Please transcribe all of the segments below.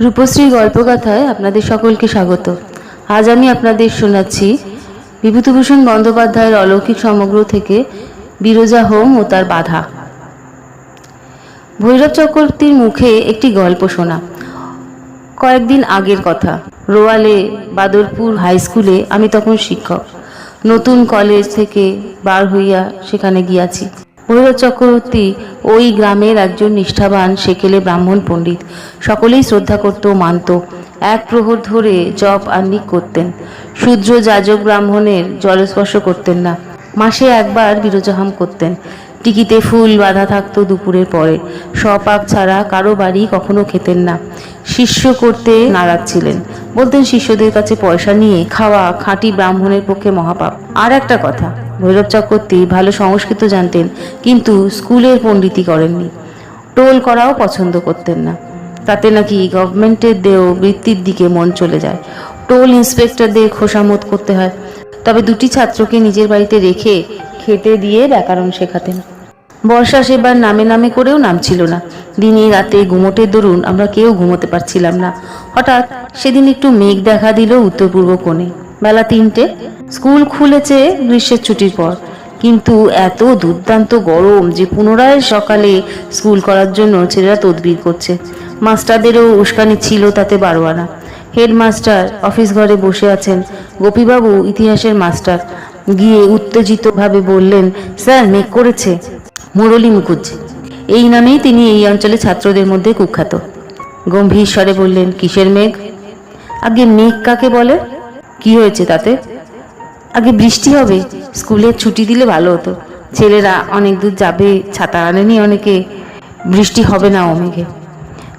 রূপশ্রী গল্পকথায় আপনাদের সকলকে স্বাগত। আজ আমি আপনাদের শোনাচ্ছি বিভূতিভূষণ বন্দ্যোপাধ্যায়ের অলৌকিক সমগ্র থেকে বিরজা হোম ও তার বাধা। ভৈরব চক্রবর্তীর মুখে একটি গল্প শোনা। কয়েকদিন আগের কথা। রোয়ালে বাদরপুর হাই স্কুলে আমি তখন শিক্ষক। নতুন কলেজ থেকে বার হইয়া সেখানে গিয়াছি। ভৈরব চক্রবর্তী ওই গ্রামের একজন নিষ্ঠাবান সেকেলে ব্রাহ্মণ পণ্ডিত। সকলেই শ্রদ্ধা করত মানত। এক প্রহর ধরে জপ আর নিক করতেন। শূদ্র যাজক ব্রাহ্মণের জলস্পর্শ করতেন না। মাসে একবার বিরোজাহাম করতেন। টিকিতে ফুল বাঁধা থাকতো দুপুরের পরে। স্বপাক ছাড়া কারও বাড়ি কখনো খেতেন না। শিষ্য করতে নারাজ ছিলেন। বলতেন শিষ্যদের কাছে পয়সা নিয়ে খাওয়া খাঁটি ব্রাহ্মণের পক্ষে মহাপাপ। আর একটা কথা, ভৈরব চক্রবর্তী ভালো সংস্কৃত জানতেন, কিন্তু স্কুলের পণ্ডিতই করেননি। টোল করাও পছন্দ করতেন না। তাতে নাকি গভর্নমেন্টের দেও বৃত্তির দিকে মন চলে যায়। টোল ইন্সপেক্টরদের খোসামত করতে হয়। তবে দুটি ছাত্রকে নিজের বাড়িতে রেখে খেতে দিয়ে ব্যাকরণ শেখাতেন। বর্ষা সেবার নামে নামে করেও নাম ছিল না। দিনে রাতে ঘুমোটের দরুন আমরা কেউ ঘুমোতে পারছিলাম না। হঠাৎ সেদিন একটু মেঘ দেখা দিল উত্তর পূর্ব কোণে। বেলা তিনটে, স্কুল খুলেছে গ্রীষ্মের ছুটির পর। কিন্তু এত দুর্দান্ত গরম যে পুনরায় সকালে স্কুল করার জন্য ছেলেরা তদবির করছে। মাস্টারদেরও উস্কানি ছিল তাতে বারোয়ানা। হেডমাস্টার অফিস ঘরে বসে আছেন গোপীবাবু, ইতিহাসের মাস্টার। গিয়ে উত্তেজিতভাবে বললেন, স্যার, মেঘ করেছে। মুরলী মুখুজ্জি এই নামেই তিনি এই অঞ্চলে ছাত্রদের মধ্যে কুখ্যাত। গম্ভীর স্বরে বললেন, কিসের মেঘ? আগে মেঘ কাকে বলে? কি হয়েছে তাতে? আগে বৃষ্টি হবে, স্কুলে ছুটি দিলে ভালো হতো। ছেলেরা অনেক দূর যাবে, ছাতা আনেনি অনেকে, বৃষ্টি হবে না ও মেঘে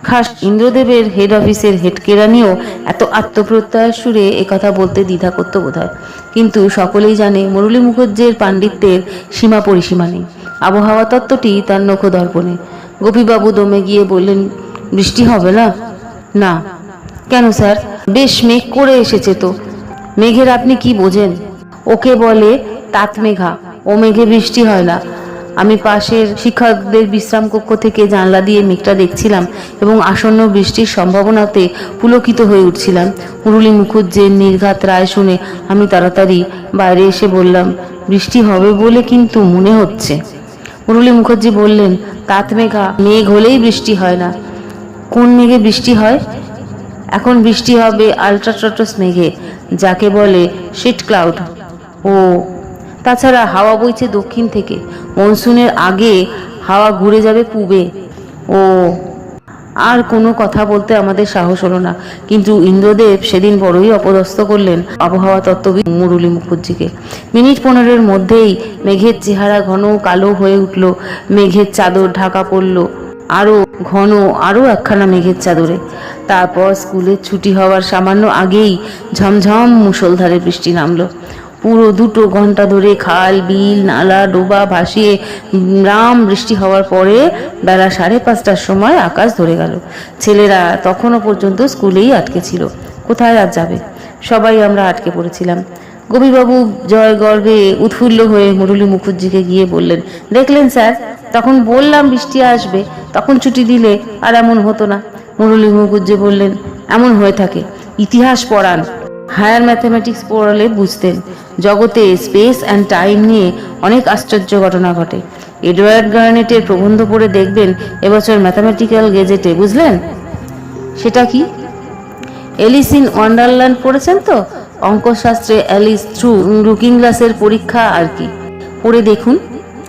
খাস ইন্দ্রদেবের হেড অফিসের হেড কেরানিও এত আত্মপ্রত্যয়ের সুরে একথা বলতে দ্বিধা করত বোধ কিন্তু সকলেই জানে মুরলী মুখুজ্জের পাণ্ডিত্যের সীমা পরিসীমা নেই। আবহাওয়া তত্ত্বটি তার নখ দর্পণে গোপীবাবু দমে গিয়ে বললেন, বৃষ্টি হবে না? না। কেন স্যার? বেশ মেঘ করে এসেছে তো। মেঘের আপনি কি বোঝেন? ওকে বলে তাঁত মেঘা। ও মেঘে বৃষ্টি হয় না। আমি পাশের শিক্ষকদের বিশ্রাম কক্ষ থেকে জানলা দিয়ে মেঘটা দেখছিলাম এবং আসন্ন বৃষ্টির সম্ভাবনাতে পুলকিত হয়ে উঠছিলাম। মুরলী মুখুজ্জের নির্ঘাত রায় শুনে আমি তাড়াতাড়ি বাইরে এসে বললাম, বৃষ্টি হবে বলে কিন্তু মনে হচ্ছে মুরলী মুখার্জি বললেন তাঁত মেঘা, মেঘ হলেই বৃষ্টি হয় না। কোন মেঘে বৃষ্টি হয়? এখন বৃষ্টি হবে আলট্রাট্রটস মেঘে, যাকে বলে শিট ক্লাউড। ও, তাছাড়া হাওয়া বইছে দক্ষিণ থেকে। মনসুনের আগে হাওয়া ঘুরে যাবে পূবে। ও আর কোনো কথা বলতে আমাদের সাহস হলো না। কিন্তু ইন্দ্রদেব সেদিন বড়ই অপদস্থ করলেন আবহাওয়া তত্ত্ববিদ মুরলী মুখুজ্জিকে। মিনিট পনেরোর মধ্যেই মেঘের চেহারা ঘন কালো হয়ে উঠল, মেঘের চাদর ঢাকা পড়ল আরও ঘন আরও একখানা মেঘের চাদরে। তারপর স্কুলের ছুটি হওয়ার সামান্য আগেই ঝমঝম মুষলধারে বৃষ্টি নামলো। পুরো দুটো ঘণ্টা ধরে খাল, বিল, নালা, ডোবা ভাসিয়ে রাম বৃষ্টি হওয়ার পরে বেলা সাড়ে পাঁচটার সময় আকাশ ধরে গেল। ছেলেরা তখনও পর্যন্ত স্কুলেই আটকে ছিল। কোথায় আর যাবে? সবাই আমরা আটকে পড়েছিলাম। গোপীবাবু জয় গর্বে উৎফুল্ল হয়ে মুরলী মুখুজ্জিকে গিয়ে বললেন, দেখলেন স্যার, তখন বললাম বৃষ্টি আসবে, তখন ছুটি দিলে আর এমন হতো না। মুরলী মুখুজ্জি বললেন, এমন হয়ে থাকে, ইতিহাস পড়ান হায়ার ম্যাথামেটিক্স পড়ালে বুঝতেন। জগতে স্পেস অ্যান্ড টাইম নিয়ে অনেক আশ্চর্য ঘটনা ঘটে। এডওয়ার্ড গার্নেটের প্রবন্ধ পড়ে দেখবেন এবছর ম্যাথামেটিক্যাল গেজেটে বুঝলেন? সেটা কি? এলিস ইন ওয়ান্ডারল্যান্ড পড়েছেন তো? অঙ্কশাস্ত্রে অ্যালিস থ্রু লুকিং গ্লাসের পরীক্ষা আর কি। পড়ে দেখুন।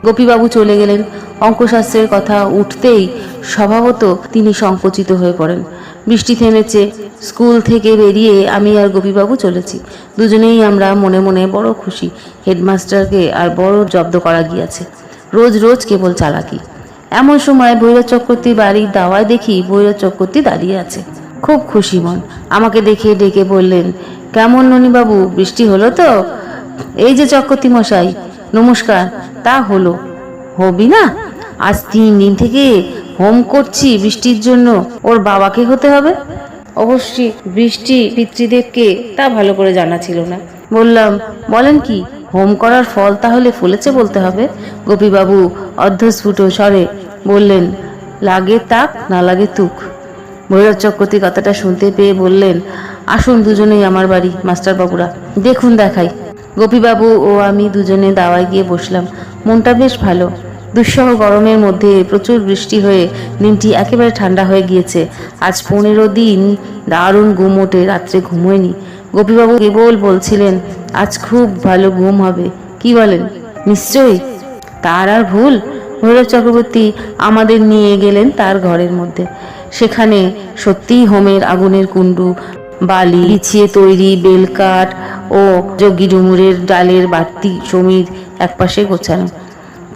গোপীবাবু চলে গেলেন। অঙ্কশাস্ত্রের কথা উঠতেই স্বভাবত তিনি সংকুচিত হয়ে পড়েন। বৃষ্টি থেমেছে। স্কুল থেকে বেরিয়ে আমি আর গোপীবাবু চলেছি। দুজনেই আমরা মনে মনে বড় খুশি। হেডমাস্টারকে আর বড় জব্দ করা গিয়াছে। রোজ রোজ কেবল চালাকি। এমন সময় ভৈরব চক্রবর্তী বাড়ির দাওয়ায় দেখি ভৈরব চক্রবর্তী দাঁড়িয়ে আছে। খুব খুশি মন। আমাকে দেখে ডেকে বললেন, কেমন ননীবাবু, বৃষ্টি হলো তো? এই যে চক্রবর্তী মশাই, নমস্কার, তা হলো। হবি না? আজ তিন দিন থেকে হোম করছি বৃষ্টির জন্য, ওর বাবাকে হতে হবে? অবশ্যই বৃষ্টি পিতৃদেবকে তা ভালো করে জানা ছিল না। বললাম, বলেন কি, হোম করার ফল তাহলে ফলেছে বলতে হবে? গোপীবাবু অর্ধস্ফুট স্বরে বললেন, লাগে তাক, না লাগে তুক। ভৈরব চক্রবর্তী কথাটা শুনতে পেয়ে বললেন, আসুন দুজনেই আমার বাড়ি, মাস্টারবাবুরা। দেখুন দেখাই। গোপীবাবু ও আমি দুজনে দাওয়ায় গিয়ে বসলাম। মনটা বেশ ভালো। দুঃসহ গরমের মধ্যে প্রচুর বৃষ্টি হয়ে দিনটি একেবারে ঠান্ডা হয়ে গিয়েছে। আজ পনেরো দিন দারুণ ঘুম ওঠে, রাত্রে ঘুমোয়নি। গোপীবাবু কেবল বলছিলেন, আজ খুব ভালো ঘুম হবে। কি বলেন? নিশ্চয়ই। তার আর ভুল? ভৈরব চক্রবর্তী আমাদের নিয়ে গেলেন তার ঘরের মধ্যে। সেখানে সত্যিই হোমের আগুনের কুণ্ডু, বালি, বিছিয়ে তৈরি বেলকাঠ ও যজ্ঞি ডুমুরের ডালের বাড়তি সমীর একপাশে গোছানো।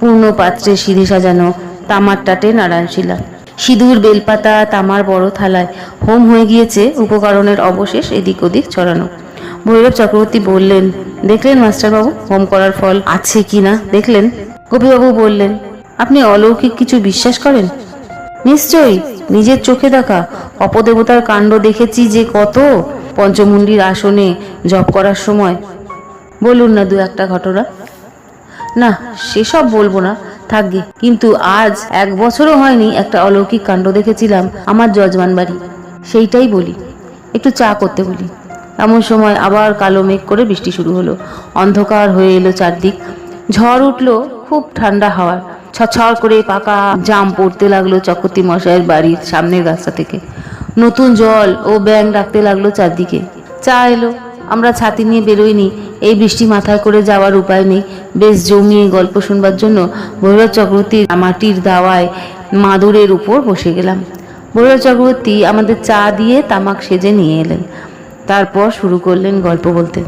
পূর্ণ পাত্রে সিঁড়ি সাজানো তামার টাটে নারায়ণশিলা সিঁদুর, বেলপাতা, তামার বড় থালায় হোম হয়ে গিয়েছে উপকরণের অবশেষ এদিক ওদিক ছড়ানো। ভৈরব চক্রবর্তী বললেন, দেখলেন মাস্টারবাবু হোম করার ফল আছে কি না? দেখলেন? গোপীবাবু বললেন, আপনি অলৌকিক কিছু বিশ্বাস করেন? নিশ্চয়ই, নিজের চোখে দেখা। অপদেবতার কাণ্ড দেখেছি যে কত পঞ্চমুণ্ডির আসনে জপ করার সময়। বলুন না দু একটা ঘটনা। না, সেসব বলব না থাকবে কিন্তু আজ এক বছরও হয়নি একটা অলৌকিক কাণ্ড দেখেছিলাম আমার যজমান বাড়ি। সেইটাই বলি, একটু চা করতে বলি। এমন সময় আবার কালো মেঘ করে বৃষ্টি শুরু হলো। অন্ধকার হয়ে এলো চারদিক। ঝড় উঠল খুব ঠান্ডা হাওয়ার ছছড় করে পাকা জাম পড়তে লাগল চক্রবর্তী মশাইয়ের বাড়ির সামনের রাস্তা থেকে। নতুন জল ও ব্যাং ডাকতে লাগল চারদিকে। চা এলো। আমরা ছাতি নিয়ে বেরোইনি। এই বৃষ্টি মাথায় করে যাওয়ার উপায় নেই। বেশ জমিয়ে গল্প শুনবার জন্য ভৈরব চক্রবর্তীর মাটির দাওয়ায় মাদুরের উপর বসে গেলাম। ভৈরব চক্রবর্তী আমাদের চা দিয়ে তামাক সেজে নিয়ে এলেন। তারপর শুরু করলেন গল্প বলতে।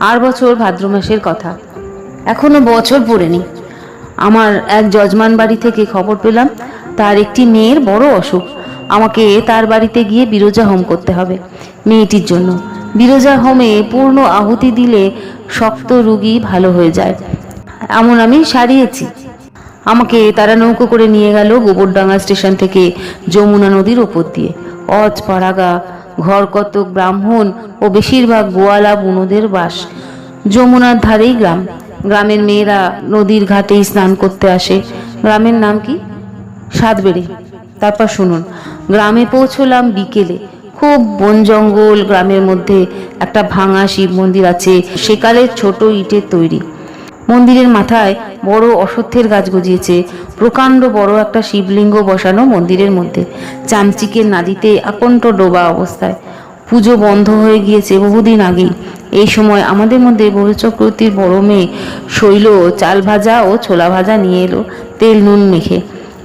আর বছর ভাদ্র মাসের কথা। এখনও বছর পড়েনি। আমার এক যজমান বাড়ি থেকে খবর পেলাম, তার একটি মেয়ের বড় অসুখ। আমাকে তার বাড়িতে গিয়ে বিরজা হোম করতে হবে, মেয়েটির জন্য। বিরজা হোমে পূর্ণ আহুতি দিলে শক্ত রুগী ভালো হয়ে যায়। এমন আমি সারিয়েছি। আমাকে তারা নৌকো করে নিয়ে গেল গোবরডাঙ্গা স্টেশন থেকে যমুনা নদীর ওপর দিয়ে। অজ পাড়াগা ঘর কতক ব্রাহ্মণ ও বেশিরভাগ গোয়ালা বুনোদের বাস। যমুনার ধারেই গ্রাম। গ্রামের মেয়েরা নদীর ঘাটেই স্নান করতে আসে। গ্রামের নাম কি? সাতবেড়ে। তারপর শুনুন, গ্রামে পৌঁছলাম বিকেলে। খুব বন জঙ্গল গ্রামের মধ্যে একটা ভাঙা শিব মন্দির আছে। সেকালের ছোট ইটের তৈরি। মন্দিরের মাথায় বড় অশ্বত্থের গাছ গজিয়েছে। প্রকাণ্ড বড় একটা শিবলিঙ্গ বসানো মন্দিরের মধ্যে। চামচিকের নাদিতে আকণ্ঠ ডোবা অবস্থায়। পুজো বন্ধ হয়ে গিয়েছে বহুদিন আগেই। এই সময় আমাদের মধ্যে বহু চক্রবর্তীর বড় মেয়ে শৈল চাল ভাজা ও ছোলা ভাজা নিয়ে এলো তেল, নুন মেখে।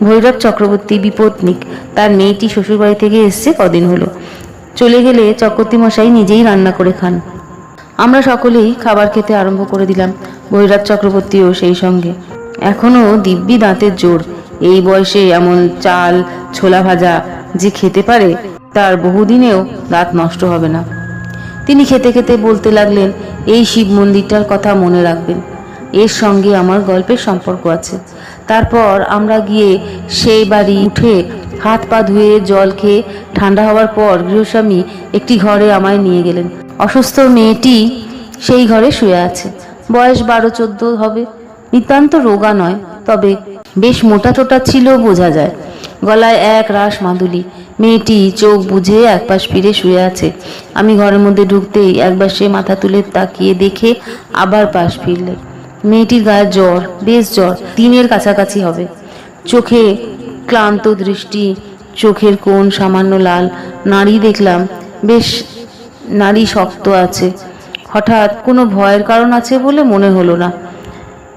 ভৈরব চক্রবর্তী বিপত্নিক, তার মেয়েটি শ্বশুরবাড়ি থেকে এসছে, কদিন হলো। চলে গেলে চক্রবর্তী মশাই নিজেই রান্না করে খান। আমরা সকলেই খাবার খেতে আরম্ভ করে দিলাম ভৈরব চক্রবর্তীও সেই সঙ্গে। এখনও দিব্যি দাঁতের জোর। এই বয়সে এমন চাল, ছোলা ভাজা যে খেতে পারে, তার বহুদিনেও দাঁত নষ্ট হবে না। তিনি খেতে খেতে বলতে লাগলেন, এই শিব মন্দিরটার কথা মনে রাখবেন। এর সঙ্গে আমার গল্পের সম্পর্ক আছে। তারপর আমরা গিয়ে সেই বাড়ি উঠে হাত পা ধুয়ে জল খেয়ে ঠান্ডা হওয়ার পর গৃহস্বামী একটি ঘরে আমায় নিয়ে গেলেন। অসুস্থ মেয়েটি সেই ঘরে শুয়ে আছে। বয়স বারো চোদ্দ হবে। নিতান্ত রোগা নয়, তবে বেশ মোটা টোটা ছিল বোঝা যায়। গলায় এক রাস মাদুলি। মেয়েটি চোখ বুঝে একপাশ ফিরে শুয়ে আছে। আমি ঘরের মধ্যে ঢুকতেই একবার সে মাথা তুলে তাকিয়ে দেখে আবার পাশ ফিরলেন। মেয়েটির গায়ে জ্বর, বেশ জ্বর তিনের কাছাকাছি হবে। চোখে ক্লান্ত দৃষ্টি, চোখের কোণ সামান্য লাল, নাড়ি দেখলাম, বেশ নারী শক্ত আছে। হঠাৎ কোনো ভয়ের কারণ আছে বলে মনে হলো না।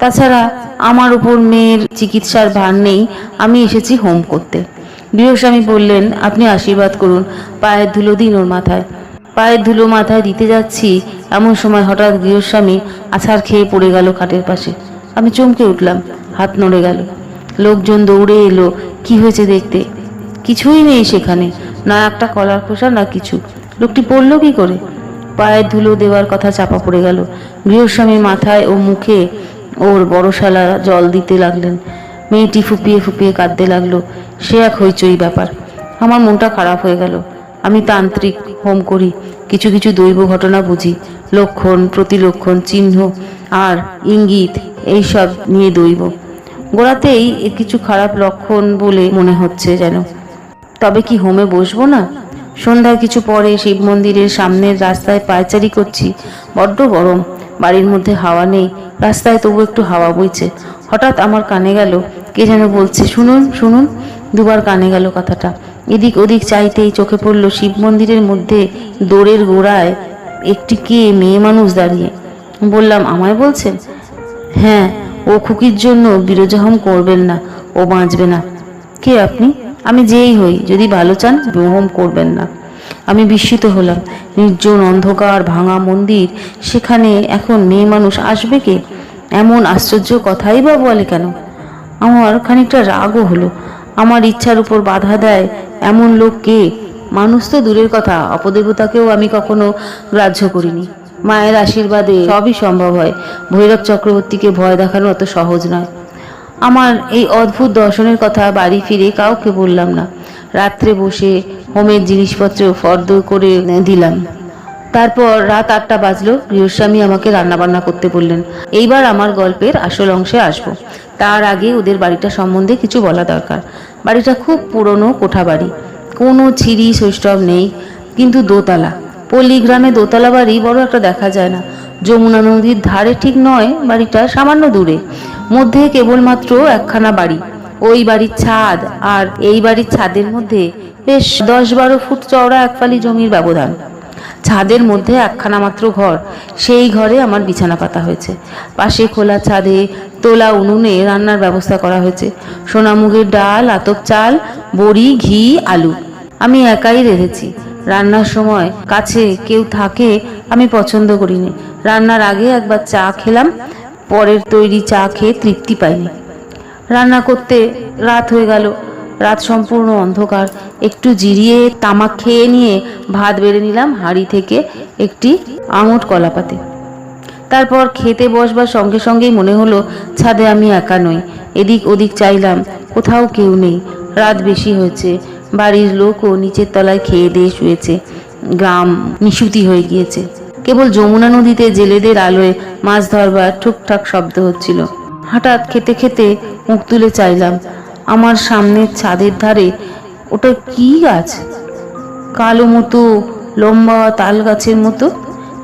তাছাড়া আমার উপর মেয়ের চিকিৎসার ভার নেই, আমি এসেছি হোম করতে। গৃহস্বামী বললেন, আপনি আশীর্বাদ করুন, পায়ের ধুলো দিন ওর মাথায়। পায়ের ধুলো মাথায় দিতে যাচ্ছি, এমন সময় হঠাৎ গৃহস্বামী আছাড় খেয়ে পড়ে গেল খাটের পাশে। আমি চমকে উঠলাম, হাত নড়ে গেল। লোকজন দৌড়ে এলো। কি হয়েছে দেখতে? কিছুই নেই সেখানে। না একটা কলার খোসা, না কিছু। লোকটি পড়ল কি করে? পায়ের ধুলো দেওয়ার কথা চাপা পড়ে গেল। গৃহস্বামী মাথায় ও মুখে ওর বড়শালা জল দিতে লাগলেন। মেয়েটি ফুপিয়ে ফুপিয়ে কাঁদতে লাগল। সে এক হইচই ব্যাপার। আমার মনটা খারাপ হয়ে গেল। আমি তান্ত্রিক হোম করি কিছু কিছু দৈব ঘটনা বুঝি। লক্ষণ, প্রতিলক্ষণ, চিহ্ন, আর ইঙ্গিত, এইসব নিয়ে দৈব। গোড়াতেই এর কিছু খারাপ লক্ষণ বলে মনে হচ্ছে যেন। তবে কি হোমে বসবো না? সন্ধ্যার কিছু পরে শিব মন্দিরের সামনের রাস্তায় পায়চারি করছি। বড্ড গরম, বাড়ির মধ্যে হাওয়া নেই, রাস্তায় তবু একটু হাওয়া বইছে। হঠাৎ আমার কানে গেল, কে যেন বলছে, শুনুন শুনুন। দুবার কানে গেল কথাটা। এদিক ওদিক চাইতেই চোখে পড়ল শিব মন্দিরের মধ্যে দোরের গোড়ায় একটি কে মেয়ে মানুষ দাঁড়িয়ে। বললাম, আমায় বলছেন? হ্যাঁ ও খুকির জন্য বিরজহম করবেন না, ও বাঁচবে না। কে আপনি? আমি যেই হই, যদি ভালো চান বিরহম করবেন না। আমি বিস্মিত হলাম। নির্জন অন্ধকার ভাঙা মন্দির, সেখানে এখন মেয়ে মানুষ আসবে কে? এমন আশ্চর্য কথাই বা বলে কেন? আমার খানিকটা রাগও হলো। আমার ইচ্ছার উপর বাধা দেয় এমন লোক কে? মানুষ তো দূরের কথা, অপদেবতাকেও আমি কখনো গ্রাহ্য করিনি। মায়ের আশীর্বাদে সবই সম্ভব হয়। ভৈরব চক্রবর্তীকে ভয় দেখানো অত সহজ নয়। আমার এই অদ্ভুত দর্শনের কথা বাড়ি ফিরে কাউকে বললাম না। রাত্রে বসে হোমের জিনিসপত্র ফর্দ করে দিলাম। তারপর রাত আটটা বাজলো। গৃহস্বামী আমাকে রান্নাবান্না করতে বললেন, এইবার আমার গল্পের আসল অংশে আসব। তার আগে ওদের বাড়িটা সম্বন্ধে কিছু বলা দরকার। বাড়িটা খুব পুরনো কোঠা বাড়ি কোনো ছিরি সৈষ্ঠব নেই, কিন্তু দোতলা। পল্লী গ্রামে দোতলা বাড়ি বড় একটা দেখা যায় না। যমুনা নদীর ধারে ঠিক নয়, বাড়িটা সামান্য দূরে। মধ্যে কেবলমাত্র একখানা বাড়ি। ওই বাড়ির ছাদ আর এই বাড়ির ছাদের মধ্যে বেশ দশ বারো ফুট চওড়া এক ফালি জমির ব্যবধান। ছাদের মধ্যে একখানা মাত্র ঘর। সেই ঘরে আমার বিছানা পাতা হয়েছে। পাশে খোলা ছাদে তোলা উনুনে রান্নার ব্যবস্থা করা হয়েছে। সোনামুগের ডাল, আতপ চাল, বড়ি, ঘি, আলু। আমি একাই রেঁধেছি। রান্নার সময় কাছে কেউ থাকে, আমি পছন্দ করিনি। রান্নার আগে একবার চা খেলাম, পরের তৈরি চা খেয়ে তৃপ্তি পাইনি। রান্না করতে রাত হয়ে গেল। রাত সম্পূর্ণ অন্ধকার। একটু জিরিয়ে তামাক খেয়ে নিয়ে ভাত বেড়ে নিলাম হাঁড়ি থেকে একটি আঙট কলাপাতে। তারপর খেতে বসবার সঙ্গে সঙ্গেই মনে হলো, ছাদে আমি একা নই। এদিক ওদিক চাইলাম, কোথাও কেউ নেই। রাত বেশি হয়েছে। বাড়ির লোকও নিচের তলায় খেয়ে দিয়ে শুয়েছে। গ্রাম নিশুতি হয়ে গিয়েছে। কেবল যমুনা নদীতে জেলেদের আলোয় মাছ ধরবার ঠুকঠাক শব্দ হচ্ছিল। হঠাৎ খেতে খেতে মুখ তুলে চাইলাম, আমার সামনের ছাদের ধারে ওটা কি গাছ? কালো মতো, লম্বা তাল গাছের মতো?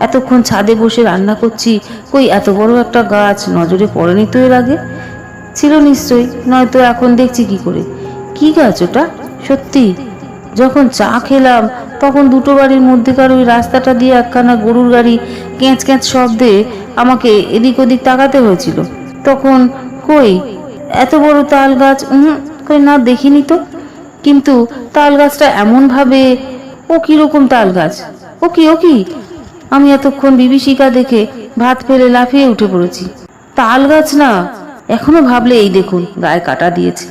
এতক্ষণ ছাদে বসে রান্না করছি, কই এত বড় একটা গাছ? নজরে পড়েনি তো এর আগে? ছিল নিশ্চয়ই, নয়তো এখন দেখছি কি করে। কি গাছ ওটা? সত্যি, যখন চা খেলাম, তখন দুটো বাড়ির মধ্যেকার ওই রাস্তাটা দিয়ে একখানা গরুর গাড়ি ক্যাঁচ ক্যাঁচ শব্দে আমাকে এদিক ওদিক তাকাতে হয়েছিল। তখন কই, এত বড় তাল গাছ কই না, দেখিনি তো। কিন্তু তাল গাছটা এমনভাবে, ও কীরকম তাল গাছ ও কি ও কি? আমি এতক্ষণ বিভীষিকা দেখে ভাত ফেলে লাফিয়ে উঠে পড়েছি। তাল গাছ না, এখনও ভাবলে এই দেখুন, গায়ে কাটা দিয়েছে।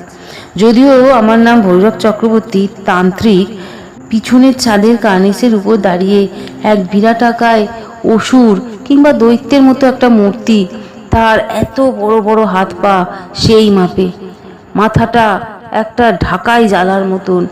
যদিও আমার নাম ভৈরব চক্রবর্তী, তান্ত্রিক, পিছনের ছাদের কার্নিসের উপর দাঁড়িয়ে এক বিরাটাকায় অসুর কিংবা দৈত্যের মতো একটা মূর্তি, তার এত বড় বড় হাত পা সেই মাপে। মাথাটা একটা ঢাকাই জ্বালার মতন,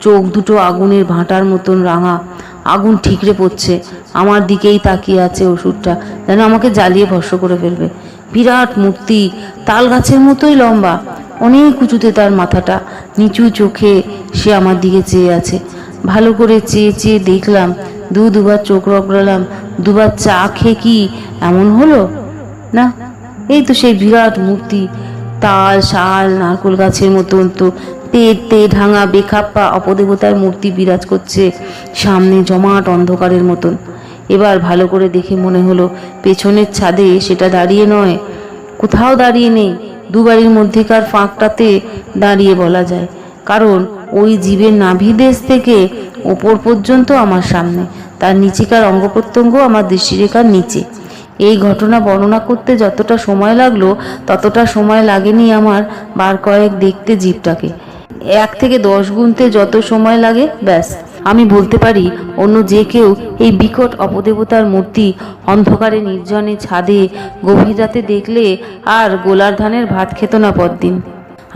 চোখ দুটো আগুনের ভাঁটার মতন রাঙা, আগুন ঠিকরে পড়ছে, আমার দিকেই তাকিয়ে আছে ওষুধটা যেন আমাকে জ্বালিয়ে ভস্ম করে ফেলবে। বিরাট মূর্তি তাল গাছের মতোই লম্বা অনেক উঁচুতে তার মাথাটা, নিচু চোখে সে আমার দিকে চেয়ে আছে। ভালো করে চেয়ে চেয়ে দেখলাম, দু দুবার চোখ রগড়ালাম, দুবার চা খেয়ে কি এমন হলো? না, এই তো সেই বিরাট মূর্তি, তাল, শাল, নারকোল গাছের মতন তো তেতে ঢাঙা বেখাপ্পা অপদেবতার মূর্তি বিরাজ করছে সামনে জমাট অন্ধকারের মতন। এবার ভালো করে দেখে মনে হলো, পেছনের ছাদে সেটা দাঁড়িয়ে নয়। কোথাও দাঁড়িয়ে নেই দুবারির মধ্যেকার ফাঁকটাতে দাঁড়িয়ে বলা যায়। কারণ ওই জীবের নাভিদেশ থেকে ওপর পর্যন্ত আমার সামনে। তার নিচেকার অঙ্গ প্রত্যঙ্গ আমার দৃষ্টিরেখার নিচে। এই ঘটনা বর্ণনা করতে যতটা সময় লাগল, ততটা সময় লাগেনি আমার বার কয়েক দেখতে জীবটাকে। এক থেকে দশ গুনতে যত সময় লাগে, ব্যাস। আমি বলতে পারি, অন্য যে কেউ এই বিকট অপদেবতার মূর্তি অন্ধকারে নির্জনে ছাদে গভীর রাতে দেখলে আর গোলার ধানের ভাত খেত না পরদিন।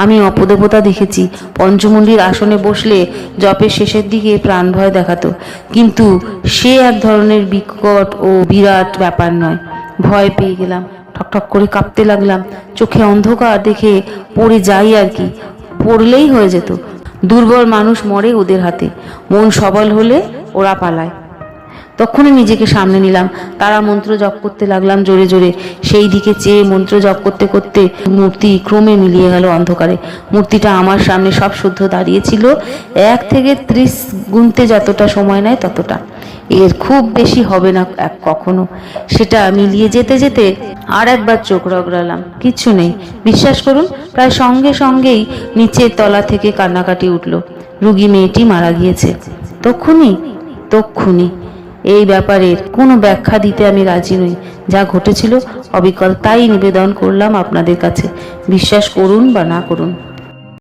আমি অপদেবতা দেখেছি, পঞ্চমুণ্ডির আসনে বসলে জপের শেষের দিকে প্রাণ ভয় দেখাতো। কিন্তু সে এক ধরনের বিকট ও বিরাট ব্যাপার নয়। ভয় পেয়ে গেলাম ঠকঠক করে কাঁপতে লাগলাম। চোখে অন্ধকার দেখে পড়ে যাই আর কি, পড়লেই হয়ে যেত। দুর্বল মানুষ মরে ওদের হাতে। মন সবল হলে ওরা পালায়। তখনই নিজেকে সামনে নিলাম। তারা মন্ত্র জপ করতে লাগলাম জোরে জোরে। সেই দিকে চেয়ে মন্ত্র জপ করতে করতে মূর্তি ক্রমে মিলিয়ে গেল অন্ধকারে। মূর্তিটা আমার সামনে সব শুদ্ধ দাঁড়িয়েছিল। এক থেকে ত্রিশ গুনতে যতটা সময় নেয় ততটা। এর খুব বেশি হবে না এক কখনো। সেটা মিলিয়ে যেতে যেতে আর একবার চোখ রগড়ালাম, কিচ্ছু নেই। বিশ্বাস করুন, প্রায় সঙ্গে সঙ্গেই নিচের তলা থেকে কান্নাকাটি উঠল। রুগী মেয়েটি মারা গিয়েছে। তক্ষুনি? তক্ষুনি। এই ব্যাপারের কোনো ব্যাখ্যা দিতে আমি রাজি নই। যা ঘটেছিল, অবিকল তাই নিবেদন করলাম আপনাদের কাছে। বিশ্বাস করুন বা না করুন।